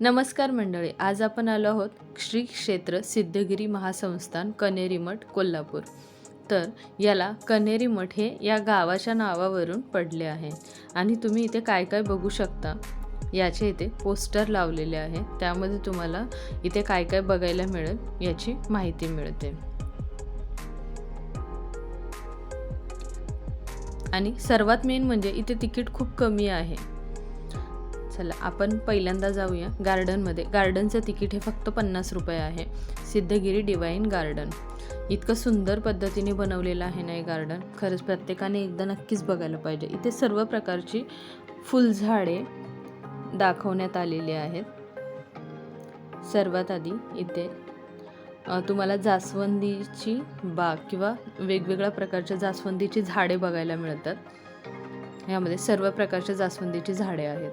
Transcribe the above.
नमस्कार मंडळी आज आपण आलो आहोत श्री क्षेत्र सिद्धगिरी महासंस्थान कनेरी मठ कोल्हापूर. तर याला कनेरी मठ हे या गावाच्या नावावरून पडले आहे. आणि तुम्ही इथे काय काय बघू शकता याचे इथे पोस्टर लावलेले आहे. त्यामध्ये तुम्हाला इथे काय काय बघायला मिळेल याची माहिती मिळते. आणि सर्वात मेन म्हणजे इथे तिकीट खूप कमी आहे. चला आपण पहिल्यांदा जाऊया गार्डनमध्ये. गार्डनचं तिकीट हे फक्त पन्नास रुपये आहे. Siddhagiri divine garden. इतकं सुंदर पद्धतीने बनवलेलं आहे ना हे गार्डन. खरंच प्रत्येकाने एकदा नक्कीच बघायला पाहिजे. इथे सर्व प्रकारची फुलझाडे दाखवण्यात आलेली आहेत. सर्वात आधी इथे तुम्हाला जास्वंदीची बाग किंवा वेगवेगळ्या प्रकारच्या जास्वंदीची झाडे बघायला मिळतात. यामध्ये सर्व प्रकारच्या जास्वंदीची झाडे आहेत.